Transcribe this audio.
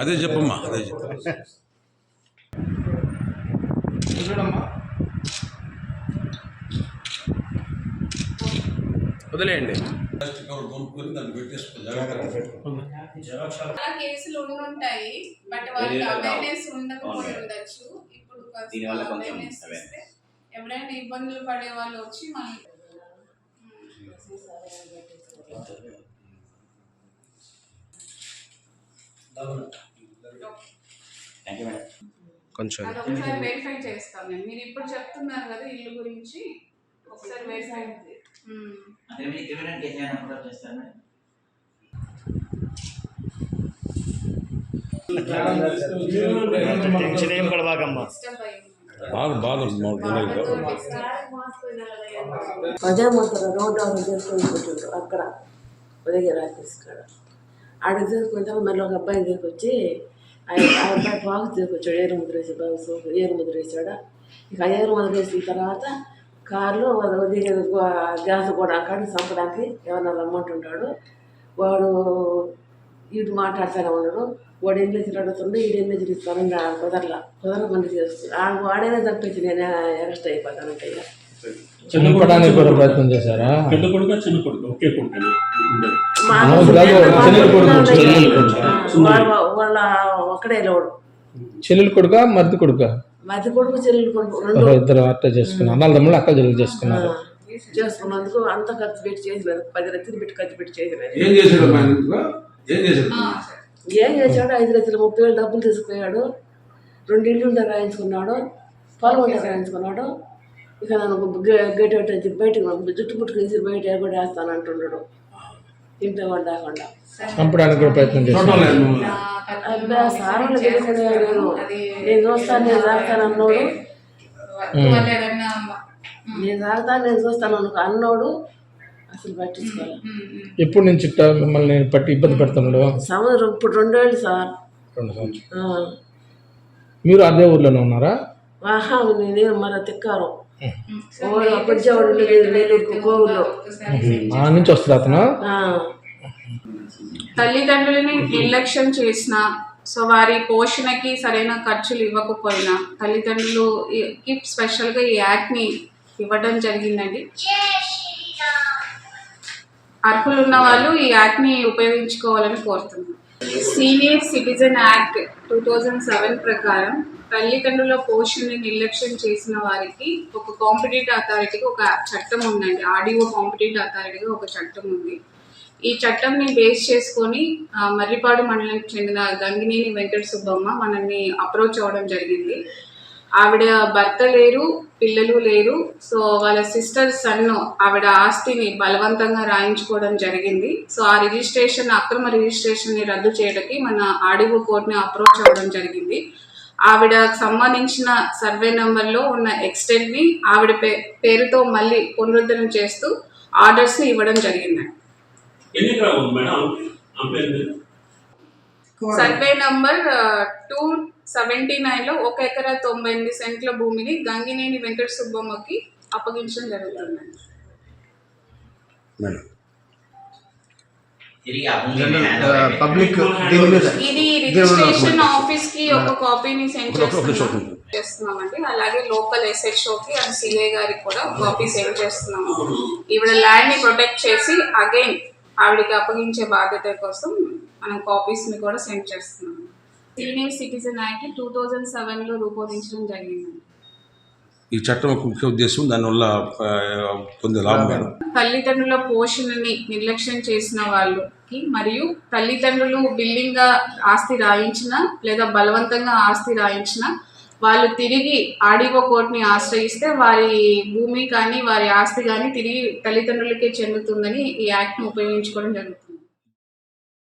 అదే చెప్పమ్మా అదే చెప్పు వదిలేయండి కేసులు ఉండుంటాయి బట్ వాళ్ళకి. అవేర్నెస్ ఉండకపోయి. ఉండొచ్చు ఇప్పుడు అవేర్నెస్. ఇస్తే ఎవరైనా ఇబ్బందులు పడే వాళ్ళు వచ్చి మళ్ళీ కొంచెం. ఒకసారి వెరిఫై చేస్తాను నేను. మీరు ఇప్పుడు చెప్తున్నారు కదా ఇల్లు గురించి ఒకసారి వెరిఫై అంటే మీరు చేస్తారు మేడం. టెన్షన్ ఏం పడబాకమ్మా. బాగా disturb ప్రజామంతర రోడ్డు అక్కడ ఉదయ కాడ. ఆడికి తీసుకున్న మళ్ళీ ఒక అబ్బాయి దగ్గరికి వచ్చి ఆ అబ్బాయి బాగు తీసుకొచ్చాడు ఏరు ముద్ర వేసి బాగు ఏరు ముద్ర వేసాడు? ఇక ఏరు ముద్ర వేసిన తర్వాత కారులో గ్యాస్ కూడా అక్కడ చంపడానికి ఎవరన్నా రమ్మంటుంటాడు. వాడు వీడు మాట్లాడుతూనే ఉన్నాడు. వాడు ఏం చేసి అడుగుతుండే వీడు ఏం చేసి ఇస్తాను కుదరలా కుదర చేస్తుంది ఆడు వాడైనా తప్పించి నేను అరెస్ట్ అయిపోతాను అంటే చంపడానికి కూడా ప్రయత్నం చేశారా? పెద్ద కొడుక చిన్న కొడుకు? ఒకే కొడుకు. వాళ్ళ ఒక్కడే లోడు. చెల్లెలు కొడుక మరిది కొడుక? మధ్య కొడుకు చెల్లెలు కొడుకు రెండు. ఇద్దరు అట్ట చేసుకున్నారు. అన్నల తమ్ముళ్ళు అక్క చెల్లెలు చేసుకున్నారు. చేసుకున్నందుకు అంత ఖర్చు పెట్టి చేసినారు పది లక్షలు పెట్టి ఖర్చు పెట్టి చేసినారు ఏం చేశాడు? ఏం. ఏం ఐదు లక్షల ముప్పై వేలు డబ్బులు తీసుకుపోయాడు. రెండు ఉండే రాయించుకున్నాడు. పొలం రాయించుకున్నాడు. ఇక నన్ను గ- గేట్ వచ్చి బయటకు జుట్టు పుట్టుకేసి బయట ఎగొడి వేస్తాను అంటున్నాడు ఇంట్లో చంపడానికి కూడా ప్రయత్నం గెలుకునే నేను చూస్తాను నేను తాగుతాను అన్నోడు. నేను తాగుతాను నేను చూస్తాను అనుకో అన్నోడు అసలు పట్టించుకోవాలి. ఎప్పటి నుంచి మిమ్మల్ని పట్టి ఇబ్బంది పెడుతున్నాడు? సముద్రం ఇప్పుడు రెండేళ్ళు సార్. రెండు సంవత్సరాలు. ఆ. మీరు అదే ఊర్లోనే ఉన్నారా? ఆహా నేను మన తిక్కారు. ఆ నుంచి వస్తుంది అతను. తల్లిదండ్రులని నిర్లక్ష్యం చేసిన సో వారి పోషణకి సరైన ఖర్చులు ఇవ్వకపోయినా తల్లిదండ్రులు కి స్పెషల్గా ఈ యాక్ట్ని ఇవ్వడం జరిగిందండి. అర్హులు ఉన్న వాళ్ళు ఈ యాక్ట్ని ఉపయోగించుకోవాలని కోరుతున్నాను senior citizen act two thousand seven ప్రకారం తల్లిదండ్రుల పోషణని నిర్లక్ష్యం చేసిన వారికి ఒక కాంపిటేటివ్ అథారిటీకి ఒక చట్టం ఉందండి. ఆర్డీఓ కాంపిటేటివ్ అథారిటీగా ఒక చట్టం ఉంది. ఈ చట్టంని బేస్ చేసుకొని మర్రిపాడు మండలానికి చెందిన గంగినేని వెంకట సుబ్బమ్మ మనల్ని అప్రోచ్ అవ్వడం జరిగింది. ఆవిడ భర్త లేరు పిల్లలు లేరు. సో వాళ్ళ సిస్టర్ సన్ ఆవిడ ఆస్తిని బలవంతంగా రాయించుకోవడం జరిగింది. సో ఆ రిజిస్ట్రేషన్ అక్రమ రిజిస్ట్రేషన్ని రద్దు చేయడానికి మన ఆడివో కోర్టుని అప్రోచ్ అవ్వడం జరిగింది. ఆవిడ సంబంధించిన సర్వే నెంబర్లో ఉన్న ఎక్స్టెంట్ని ఆవిడ పే పేరుతో మళ్ళీ పునరుద్ధరణ చేస్తూ ఆర్డర్స్ని ఇవ్వడం జరిగింది? సర్వే నంబర్ టూ సెవెంటీ నైన్లో ఒక ఎకరా తొంభై ఎనిమిది సెంట్ల భూమిని గంగినేని వెంకట సుబ్బమ్మకి అప్పగించడం జరుగుతుందండి మేడం. పబ్లిక్ ఇది రిజిస్ట్రేషన్ ఆఫీస్కి ఒక కాపీని సెండ్ చేస్తున్నాం. చేస్తున్నామండి. అలాగే లోకల్ ఎస్హెచ్ఓ కి అండ్ సిఏ గారికి కూడా కాపీ సెండ్ చేస్తున్నాము ఈవిడ ల్యాండ్ని ప్రొటెక్ట్ చేసి అగైన్ ఆవిడకి అప్పగించే బాధ్యత కోసం మనం కాపీస్ని కూడా సెండ్ చేస్తున్నాము senior citizen act two thousand సెవెన్లో రూపొందించడం జరిగిందండి ఈ చట్టం యొక్క ముఖ్య ఉద్దేశం దానివల్ల పొందే లాభం తల్లిదండ్రుల పోషణని నిర్లక్ష్యం చేసిన వాళ్ళకి మరియు తల్లిదండ్రులు బిల్డింగ్గా ఆస్తి రాయించిన లేదా బలవంతంగా ఆస్తి రాయించిన వాళ్ళు తిరిగి ఆడివో కోర్టుని ఆశ్రయిస్తే వారి భూమి కానీ వారి ఆస్తి కానీ తిరిగి తల్లిదండ్రులకే చెందుతుందని ఈ యాక్ట్ను ఉపయోగించుకోవడం జరుగుతుంది.